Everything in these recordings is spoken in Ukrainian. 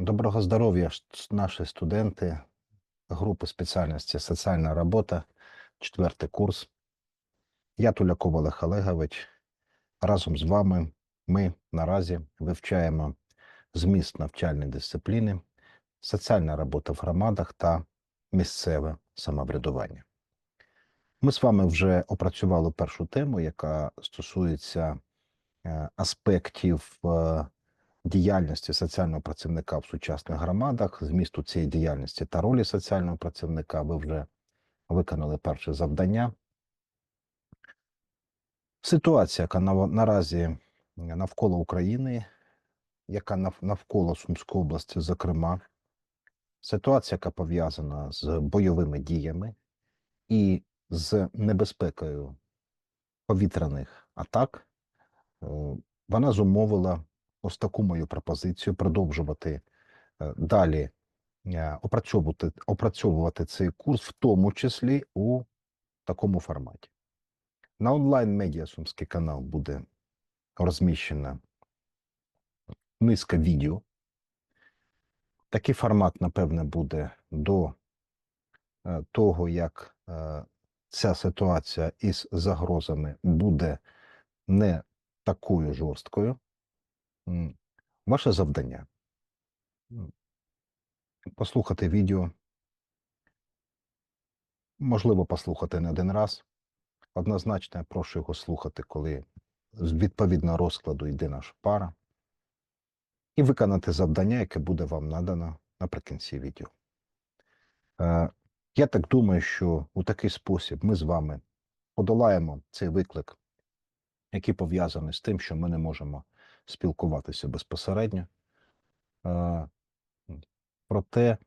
Доброго здоров'я, наші студенти групи спеціальності соціальна робота, четвертий курс. Я Туляков Олег Олегович. Разом з вами ми наразі вивчаємо зміст навчальної дисципліни, соціальна робота в громадах та місцеве самоврядування. Ми з вами вже опрацювали першу тему, яка стосується е, аспектів е, діяльності соціального працівника в сучасних громадах, змісту цієї діяльності та ролі соціального працівника. Ви вже виконали перше завдання. Ситуація, яка наразі навколо України, яка нав- навколо Сумської області, зокрема, ситуація, яка пов'язана з бойовими діями і з небезпекою повітряних атак, е, вона зумовила ось таку мою пропозицію продовжувати е, далі е, опрацьовувати, опрацьовувати цей курс, в тому числі у такому форматі. На онлайн медіа Сумський канал буде розміщена низка відео. Такий формат, напевне, буде до е, того, як ця ситуація із загрозами буде не такою жорсткою. Ваше завдання послухати відео, можливо, послухати не один раз. Однозначно, я прошу його слухати, коли з відповідного розкладу йде наша пара, і виконати завдання, яке буде вам надано наприкінці відео. Е, Я так думаю, що у такий спосіб ми з вами подолаємо цей виклик, який пов'язаний з тим, що ми не можемо спілкуватися безпосередньо. Е, Проте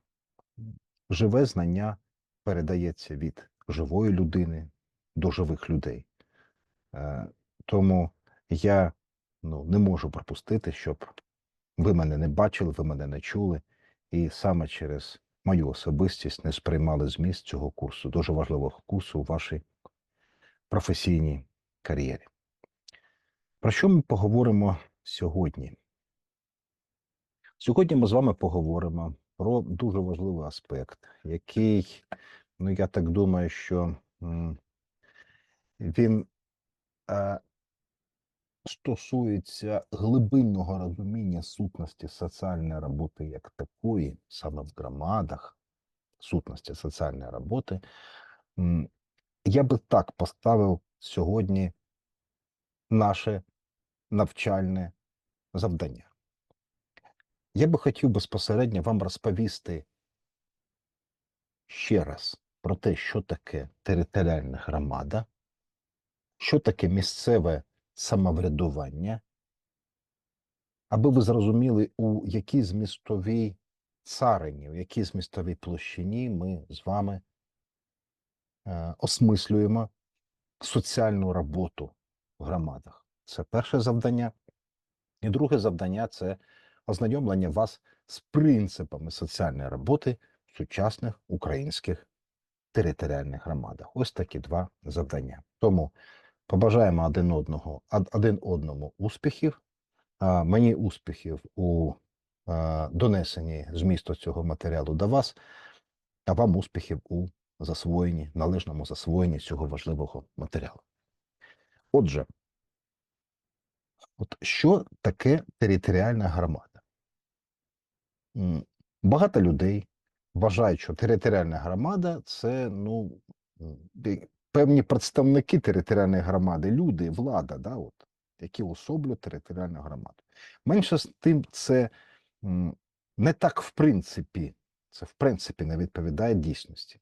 живе знання передається від живої людини до живих людей. Е, Тому я ну, не можу пропустити, щоб ви мене не бачили, ви мене не чули, і саме через мою особистість не сприймали зміст цього курсу, дуже важливого курсу у вашій професійній кар'єрі. Про що ми поговоримо сьогодні? Сьогодні ми з вами поговоримо про дуже важливий аспект, який, ну я так думаю, що він е, стосується глибинного розуміння сутності соціальної роботи як такої, саме в громадах, сутності соціальної роботи. Я би так поставив сьогодні наше навчальне завдання. Я би хотів безпосередньо вам розповісти ще раз про те, що таке територіальна громада, що таке місцеве самоврядування, аби ви зрозуміли, у якій змістовій царині, у якій змістовій площині ми з вами е, осмислюємо соціальну роботу в громадах. Це перше завдання. І друге завдання це ознайомлення вас з принципами соціальної роботи в сучасних українських територіальних громадах. Ось такі два завдання. Тому побажаємо один одного один одному успіхів. Мені успіхів у донесенні змісту цього матеріалу до вас, а вам успіхів у засвоєнні, належному засвоєнні цього важливого матеріалу. Отже, от що таке територіальна громада? Багато людей вважають, що територіальна громада це ну, певні представники територіальної громади, люди, влада, да, от, які особлюють територіальну громаду. Менше з тим, це не так в принципі, це в принципі не відповідає дійсності.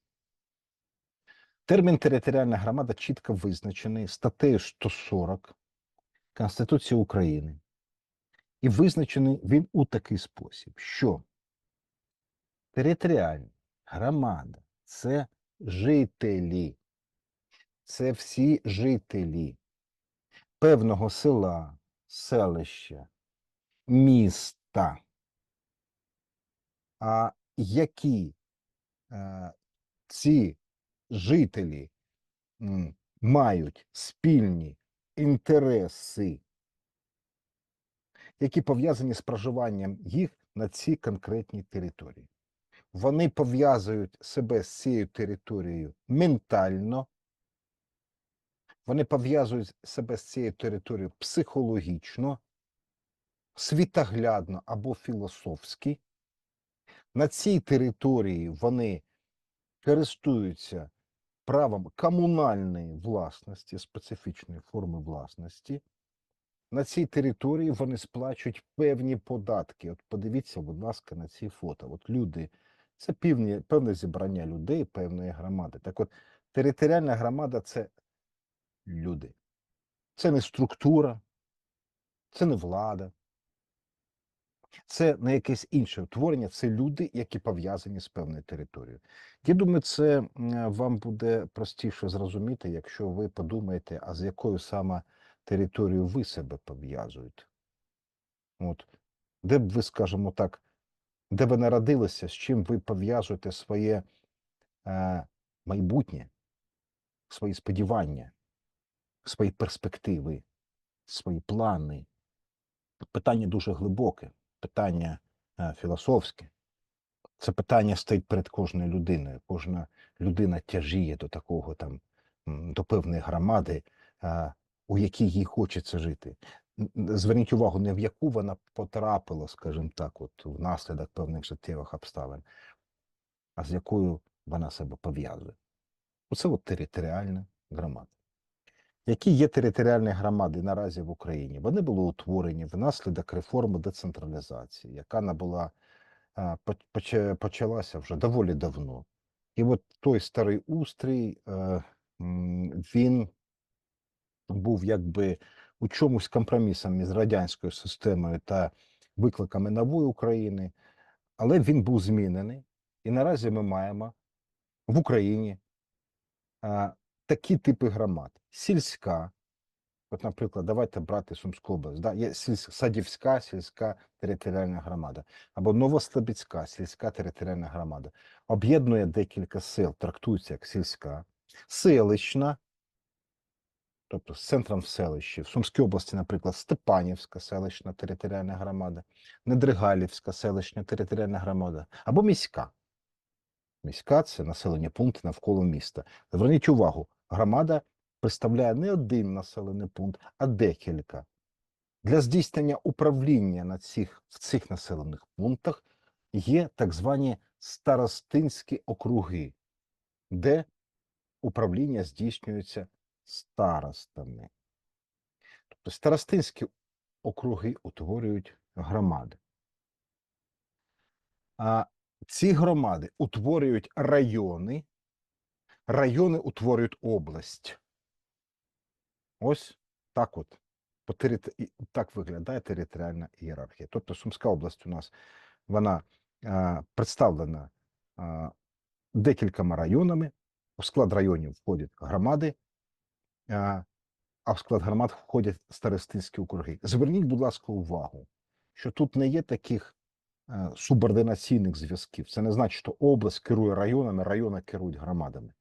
Термін територіальна громада чітко визначений статтею 140 Конституції України. І визначений він у такий спосіб, що територіальна громада це жителі, це всі жителі певного села, селища, міста, а які е, ці жителі м, мають спільні інтереси, які пов'язані з проживанням їх на цій конкретній території. Вони пов'язують себе з цією територією ментально, вони пов'язують себе з цією територією психологічно, світоглядно або філософськи. На цій території вони користуються правом комунальної власності, специфічної форми власності. На цій території вони сплачують певні податки. От подивіться, будь ласка, на ці фото. От люди, це певні, певне зібрання людей, певної громади. Так от, територіальна громада це люди. Це не структура, це не влада, це не якесь інше утворення, це люди, які пов'язані з певною територією. Я думаю, це вам буде простіше зрозуміти, якщо ви подумаєте, а з якою саме територією ви себе пов'язуєте. От. Де б ви, скажімо так, де ви народилися, з чим ви пов'язуєте своє е, майбутнє, свої сподівання, свої перспективи, свої плани. Питання дуже глибоке, питання е, філософське. Це питання стоїть перед кожною людиною. Кожна людина тяжіє до такого там, до певної громади, е, у якій їй хочеться жити. Зверніть увагу, не в яку вона потрапила, скажімо так, от внаслідок певних життєвих обставин, а з якою вона себе пов'язує. Оце от територіальна громада. Які є територіальні громади наразі в Україні? Вони були утворені внаслідок реформи децентралізації, яка набула поч- почалася вже доволі давно. І от той старий устрій, е, він був якби у чомусь компромісом між радянською системою та викликами нової України, але він був змінений. І наразі ми маємо в Україні а, такі типи громад: сільська. От, наприклад, давайте брати Сумську область. Да? Є. Садівська сільська територіальна громада, або Новослобідська сільська територіальна громада. Об'єднує декілька сел, трактується як сільська, селищна, тобто з центром в селищі. В Сумській області, наприклад, Степанівська селищна територіальна громада, Недригалівська селищна територіальна громада, або міська. Міська це населені пункти навколо міста. Зверніть увагу, громада представляє не один населений пункт, а декілька. Для здійснення управління на цих, в цих населених пунктах є так звані старостинські округи, де управління здійснюється старостами. Тобто старостинські округи утворюють громади. А ці громади утворюють райони, райони утворюють область. Ось так от. По терит... Так виглядає територіальна ієрархія. Тобто Сумська область у нас вона а, представлена а, декількома районами. У склад районів входять громади, а, а в склад громад входять старостинські округи. Зверніть, будь ласка, увагу, що тут не є таких е, субординаційних зв'язків. Це не значить, що область керує районами, райони керують громадами.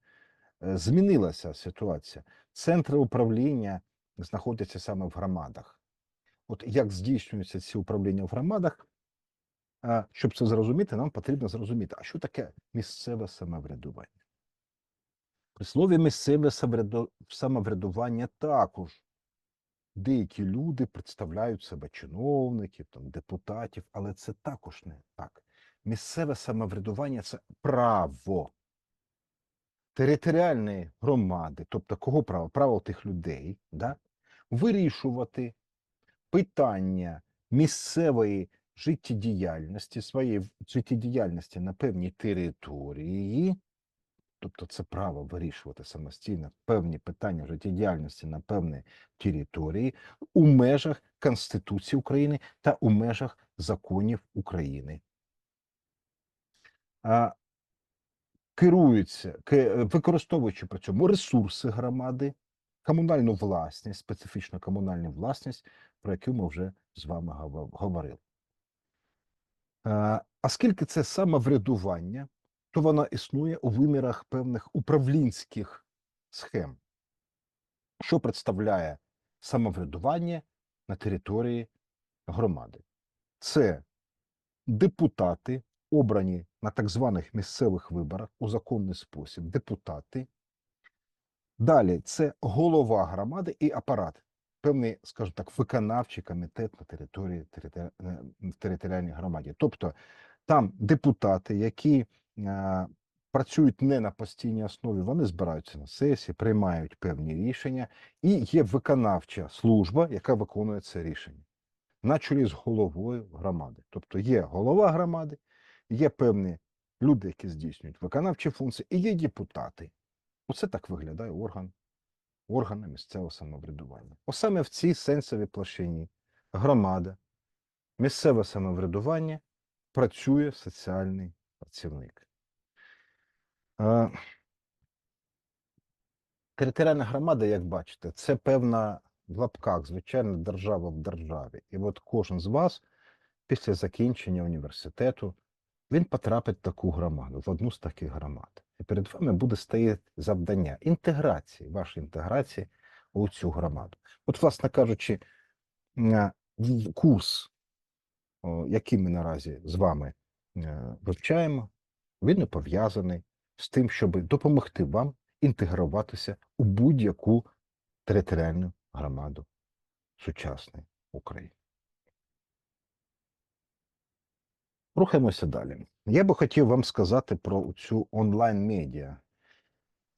Е, Змінилася ситуація. Центри управління знаходяться саме в громадах. От як здійснюються ці управління в громадах, щоб це зрозуміти, нам потрібно зрозуміти, а що таке місцеве самоврядування. При слові місцеве самоврядування також деякі люди представляють себе чиновників, там, депутатів, але це також не так. Місцеве самоврядування це право територіальної громади, тобто кого право? Право тих людей, да? вирішувати питання місцевої життєдіяльності, своєї життєдіяльності на певній території, тобто це право вирішувати самостійно певні питання життєдіяльності на певній території у межах Конституції України та у межах законів України. Керуються, використовуючи при цьому ресурси громади, комунальну власність, специфічну комунальну власність, про яку ми вже з вами говорили. Оскільки це самоврядування, то воно існує у вимірах певних управлінських схем, що представляє самоврядування на території громади. Це депутати, обрані на так званих місцевих виборах у законний спосіб, депутати. Далі це голова громади і апарат, певний, скажімо так, виконавчий комітет на території е, в територіальній громаді. Тобто там депутати, які е, працюють не на постійній основі, вони збираються на сесії, приймають певні рішення, і є виконавча служба, яка виконує це рішення на чолі з головою громади. Тобто є голова громади, є певні люди, які здійснюють виконавчі функції, і є депутати. Оце так виглядає орган, органи місцевого самоврядування. Ось саме в цій сенсовій площині громада, місцеве самоврядування працює соціальний працівник. Е, Територіальна громада, як бачите, це певна в лапках, звичайно, держава в державі. І от кожен з вас після закінчення університету він потрапить в таку громаду, в одну з таких громад. І перед вами буде стояти завдання інтеграції, вашої інтеграції у цю громаду. От, власне кажучи, е, курс, який ми наразі з вами е, вивчаємо, він пов'язаний з тим, щоб допомогти вам інтегруватися у будь-яку територіальну громаду сучасної України. Рухаємося далі. Я би хотів вам сказати про цю онлайн-медіа,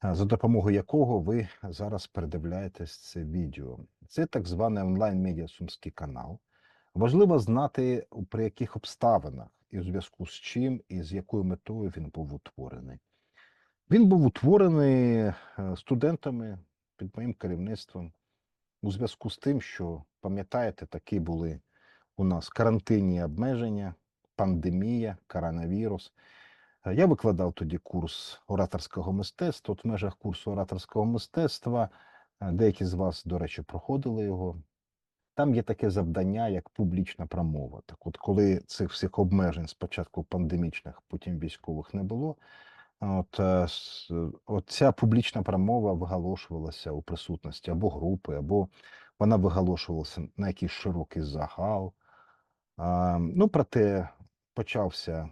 за допомогою якого ви зараз передивляєтесь це відео. Це так званий онлайн-медіа Сумський канал. Важливо знати, при яких обставинах і у зв'язку з чим і з якою метою він був утворений. Він був утворений е, студентами під моїм керівництвом у зв'язку з тим, що, пам'ятаєте, такі були у нас карантинні обмеження, пандемія, коронавірус. Е, Я викладав тоді курс ораторського мистецтва. От в межах курсу ораторського мистецтва е, деякі з вас, до речі, проходили його. Там є таке завдання, як публічна промова. Так, от коли цих всіх обмежень спочатку пандемічних, потім військових не було, От, е, от ця публічна промова виголошувалася у присутності або групи, або вона виголошувалася на якийсь широкий загал. А, ну, проте почався,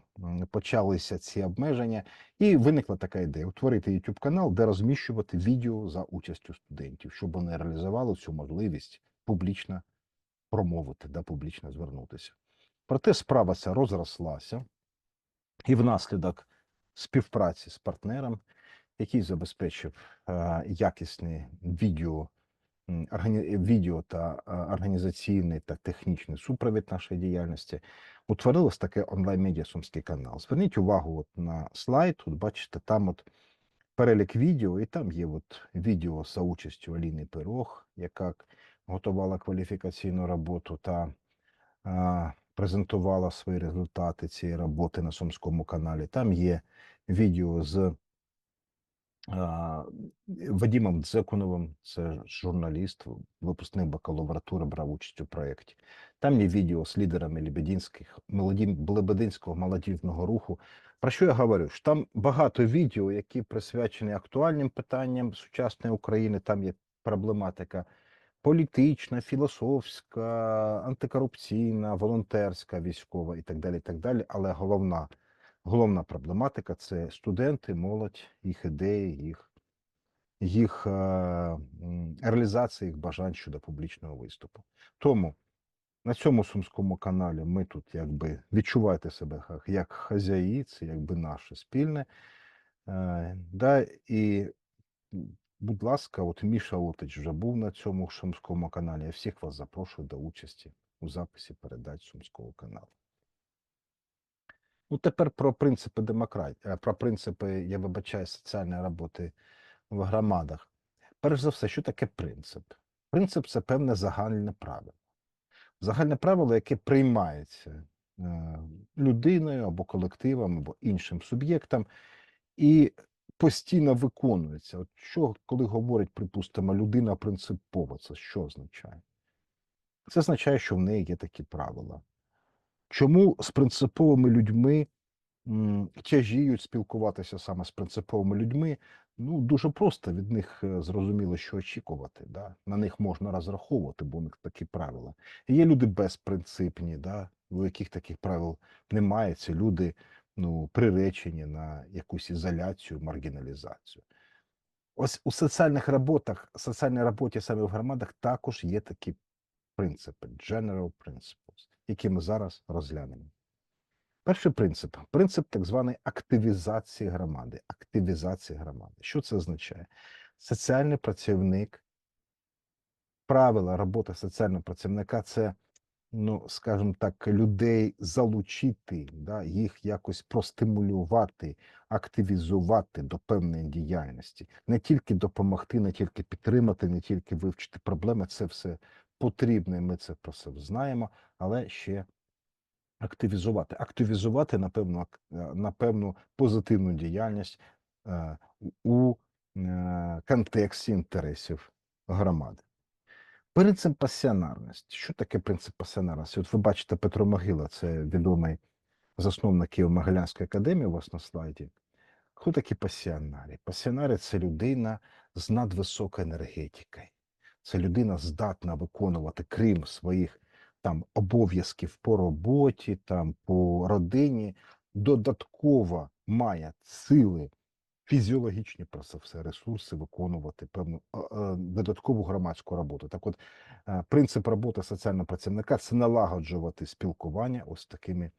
почалися ці обмеження, і виникла така ідея: утворити YouTube канал, де розміщувати відео за участю студентів, щоб вони реалізували цю можливість публічно промовити, да, публічно звернутися. Проте справа ця розрослася, і внаслідок співпраці з партнером, який забезпечив е, якісне відео, відео та е, організаційний та технічний супровід нашої діяльності, утворилось таке онлайн-медіа Сумський канал. Зверніть увагу от на слайд, от бачите, там от перелік відео, і там є от відео за участю Аліни Пирог, яка готувала кваліфікаційну роботу та а, презентувала свої результати цієї роботи на Сумському каналі. Там є відео з Вадимом Дзекуновим, це журналіст, випускник бакалавратури, брав участь у проєкті. Там є відео з лідерами Лебединських, Лебединського молодіжного руху. Про що я говорю? Що там багато відео, які присвячені актуальним питанням сучасної України. Там є проблематика політична, філософська, антикорупційна, волонтерська, військова і так далі. і так далі. Але головна, головна проблематика це студенти, молодь, їх ідеї, їх, їх е, реалізація їх бажань щодо публічного виступу. Тому на цьому сумському каналі ми тут якби відчуваєте себе як хазяї, це якби наше спільне. Е, да, і Будь ласка, от Міша Отич вже був на цьому Сумському каналі. Я всіх вас запрошую до участі у записі передач Сумського каналу. Ну, тепер про принципи демократії, про принципи, я вибачаю, соціальної роботи в громадах. Перш за все, що таке принцип? Принцип це певне загальне правило. Загальне правило, яке приймається е, людиною або колективом, або іншим суб'єктом, і постійно виконується. От що, коли говорить, припустимо, людина принципова, це що означає? Це означає, що в неї є такі правила. Чому з принциповими людьми тяжіють спілкуватися саме з принциповими людьми? Ну, дуже просто від них е, зрозуміло, що очікувати. Да? На них можна розраховувати, бо у них такі правила. Є люди безпринципні, да? у яких таких правил немає, ці люди ну, приречені на якусь ізоляцію, маргіналізацію. Ось у соціальних роботах, соціальній роботі саме в громадах також є такі принципи, general principles, які ми зараз розглянемо. Перший принцип принцип так званої активізації громади. Активізації громади. Що це означає? Соціальний працівник, правила роботи соціального працівника це, ну, скажімо так, людей залучити, да, їх якось простимулювати, активізувати до певної діяльності, не тільки допомогти, не тільки підтримати, не тільки вивчити проблеми. Це все потрібно, і ми це про це знаємо, але ще активізувати. Активізувати на певну, ак- е, на певну позитивну діяльність е, у е, контексті інтересів громади. Принцип пасіонарності. Що таке принцип пасіонарності? От ви бачите Петро Могила, це відомий засновник Києво-Могилянської академії у вас на слайді. Хто такі пасіонарі? Пасіонарі це людина з надвисокою енергетикою. Це людина здатна виконувати, крім своїх там обов'язків по роботі, там по родині, додатково має сили, фізіологічні про це все ресурси виконувати певну е, е, додаткову громадську роботу. Так, от е, принцип роботи соціального працівника це налагоджувати спілкування ось такими,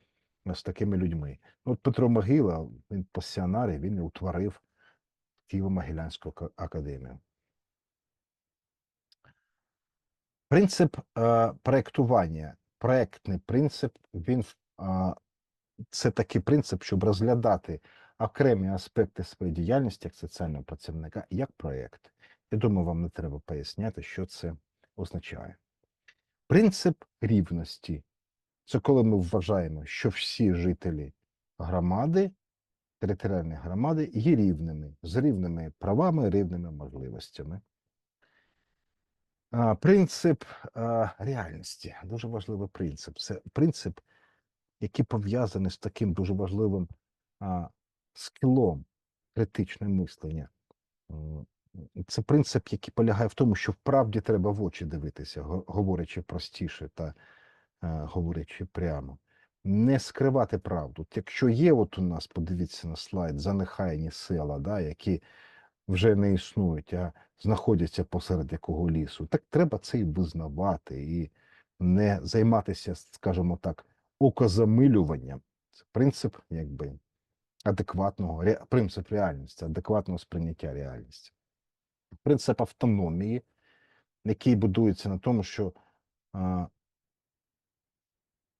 з такими людьми. Ну, От Петро Могила, він пасіонарій, він утворив Києво-Могилянську академію. Принцип е, проєктування, проєктний принцип, він е, це такий принцип, щоб розглядати окремі аспекти своєї діяльності як соціального працівника як проєкт. Я думаю, вам не треба поясняти, що це означає. Принцип рівності це коли ми вважаємо, що всі жителі громади, територіальної громади є рівними, з рівними правами, рівними можливостями. Принцип реальності дуже важливий принцип. Це принцип, який пов'язаний з таким дуже важливим скілом критичне мислення. Це принцип, який полягає в тому, що вправді треба в очі дивитися, говорячи простіше та е, говорячи прямо. Не скривати правду. Якщо є, от у нас, подивіться на слайд, занехайні села, да, які вже не існують, а знаходяться посеред якого лісу, так треба це і визнавати, і не займатися, скажімо так, окозамилюванням. Це принцип, якби адекватного принцип реальності, адекватного сприйняття реальності. Принцип автономії, який будується на тому, що а,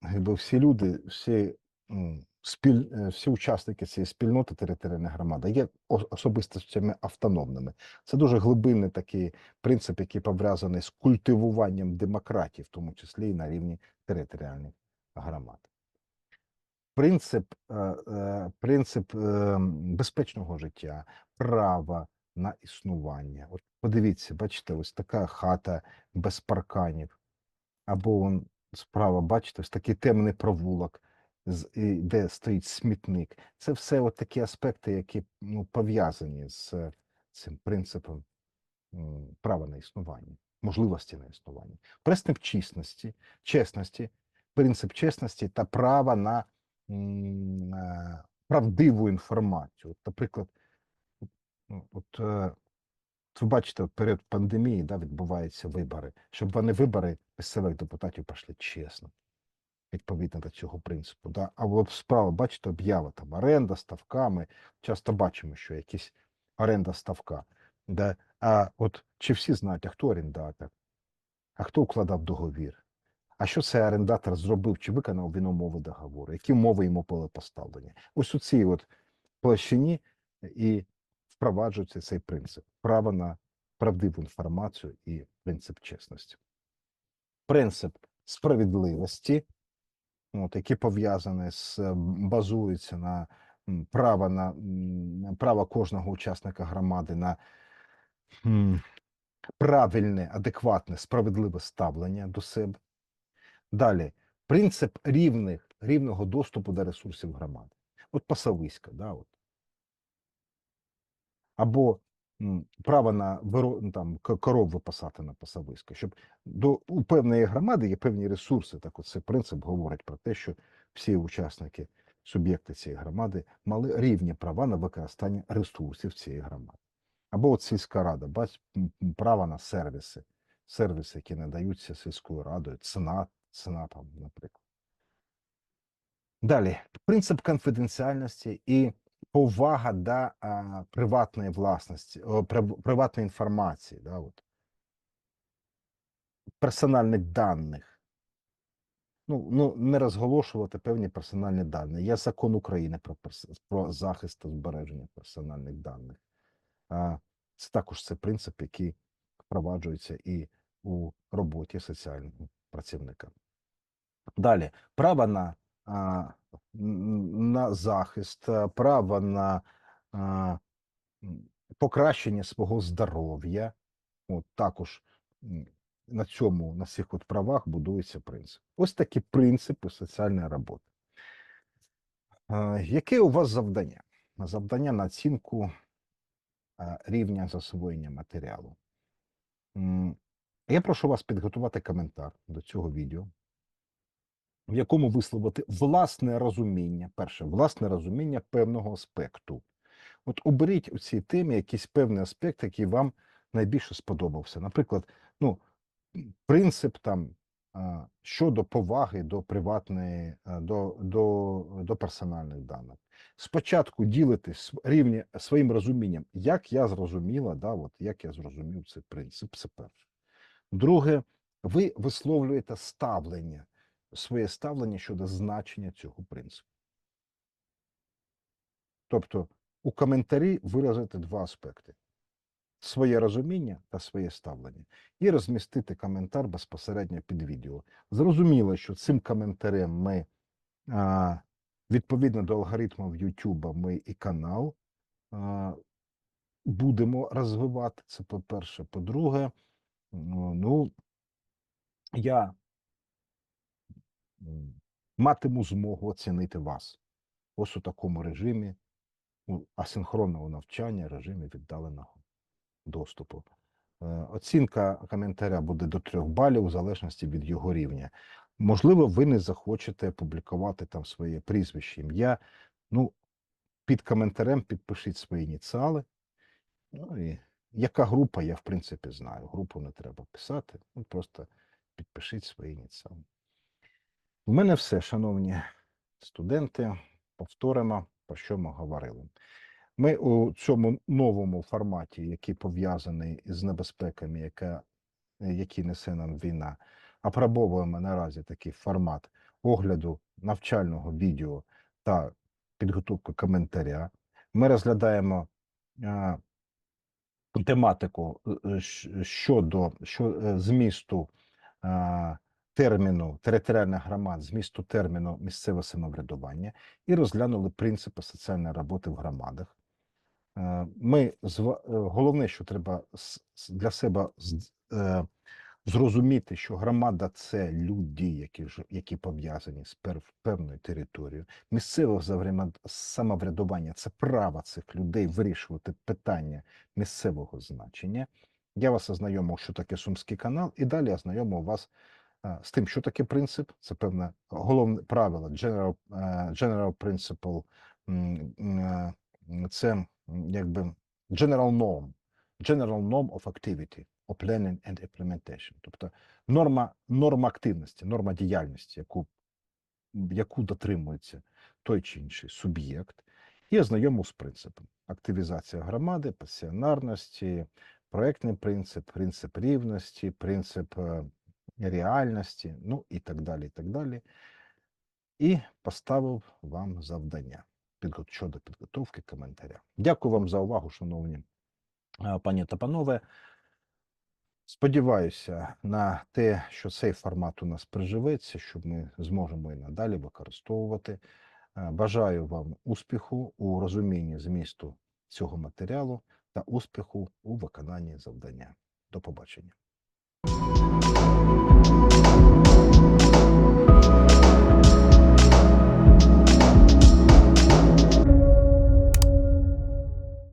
якби всі люди, всі, спіль, е, всі учасники цієї спільноти територіальної громади є особистостями автономними. Це дуже глибинний такий принцип, який пов'язаний з культивуванням демократії, в тому числі і на рівні територіальних громад. Принцип, е, е, принцип безпечного життя, права на існування. От подивіться, бачите, ось така хата без парканів, або справа, бачите, ось такий темний провулок, де стоїть смітник. Це все от такі аспекти, які ну, пов'язані з е, цим принципом права на існування, можливості на існування. Принцип чесності, чесності, принцип чесності та права на м, е, правдиву інформацію. От, наприклад, ну, от, е, от ви бачите, от перед пандемією да, відбуваються вибори, щоб вони вибори місцевих депутатів пройшли чесно, відповідно до цього принципу. Да? А справа, бачите, об'ява там оренда ставками. Часто бачимо, що якісь оренда ставка. Да? А от чи всі знають, а хто орендатор, а хто укладав договір? А що цей орендатор зробив, чи виконав він умови договору, які умови йому були поставлені? Ось у цій от площині і впроваджується цей принцип право на правдиву інформацію і принцип чесності. Принцип справедливості, от, який пов'язаний з м, базується на право на право кожного учасника громади на правильне, адекватне, справедливе ставлення до себе. Далі, принцип рівних, рівного доступу до ресурсів громади. От пасовиська, да, от. або право на ну, там, коров випасати на пасовисько, щоб до у певної громади є певні ресурси. Так, от цей принцип говорить про те, що всі учасники, суб'єкти цієї громади мали рівні права на використання ресурсів цієї громади. Або от сільська рада, бач, право на сервіси, сервіси, які надаються сільською радою, ЦНАП, ЦНАПом, наприклад. Далі, принцип конфіденціальності і повага до а, приватної власності, о, прив- приватної інформації, да, от, персональних даних. Ну, ну, не розголошувати певні персональні дані. Є закон України про, перс- про захист та збереження персональних даних. А, це також це принцип, який впроваджується і у роботі соціального працівника. Далі, право на, а, на захист, право на а, покращення свого здоров'я. От також на цьому, на цих от правах будується принцип. Ось такі принципи соціальної роботи. А, Яке у вас завдання? Завдання на оцінку рівня засвоєння матеріалу. Я прошу вас підготувати коментар до цього відео, в якому висловити власне розуміння, перше, власне розуміння певного аспекту. От оберіть у цій темі якийсь певний аспект, який вам найбільше сподобався. Наприклад, ну, принцип там щодо поваги до приватної, до, до, до персональних даних. Спочатку ділитись рівні своїм розумінням, як я зрозуміла, да, от як я зрозумів цей принцип, це перше. Друге, ви висловлюєте ставлення, своє ставлення щодо значення цього принципу. Тобто у коментарі виразити два аспекти: своє розуміння та своє ставлення, і розмістити коментар безпосередньо під відео. Зрозуміло, що цим коментарем ми відповідно до алгоритмів YouTube ми і канал будемо розвивати. Це по-перше. По-друге, ну, я матиму змогу оцінити вас ось у такому режимі у асинхронного навчання, режимі віддаленого доступу. Е, Оцінка коментаря буде до трьох балів, у залежності від його рівня. Можливо, ви не захочете публікувати там своє прізвище, ім'я. Ну, під коментарем підпишіть свої ініціали. Ну і яка група, я в принципі знаю. Групу не треба писати, ну просто підпишіть свої ініціали. У мене все, шановні студенти. Повторимо, про що ми говорили. Ми у цьому новому форматі, який пов'язаний з небезпеками, яка, які несе нам війна, апробовуємо наразі такий формат огляду навчального відео та підготовки коментаря. Ми розглядаємо а, тематику е, е, щ- щодо що, е, змісту а, терміну територіальних громад, змісту терміну місцеве самоврядування і розглянули принципи соціальної роботи в громадах. Е, Ми е, головне, що треба для себе е, зрозуміти, що громада це люди, які які пов'язані з певною територією. Місцеве самоврядування це право цих людей вирішувати питання місцевого значення. Я вас ознайомив, що таке Сумський канал, і далі ознайомив вас з тим, що таке принцип. Це певне головне правило, general, е, general principle, е, це якби general norm, general norm of activity, of planning and implementation. Тобто норма, норма активності, норма діяльності, яку, яку дотримується той чи інший суб'єкт, і ознайомив з принципом. Активізація громади, пасіонарності, проектний принцип, принцип рівності, принцип е, реальності, ну і так далі. і так далі. І поставив вам завдання щодо підготовки коментаря. Дякую вам за увагу, шановні пані та панове. Сподіваюся на те, що цей формат у нас приживеться, що ми зможемо і надалі використовувати. Бажаю вам успіху у розумінні змісту цього матеріалу та успіху у виконанні завдання. До побачення.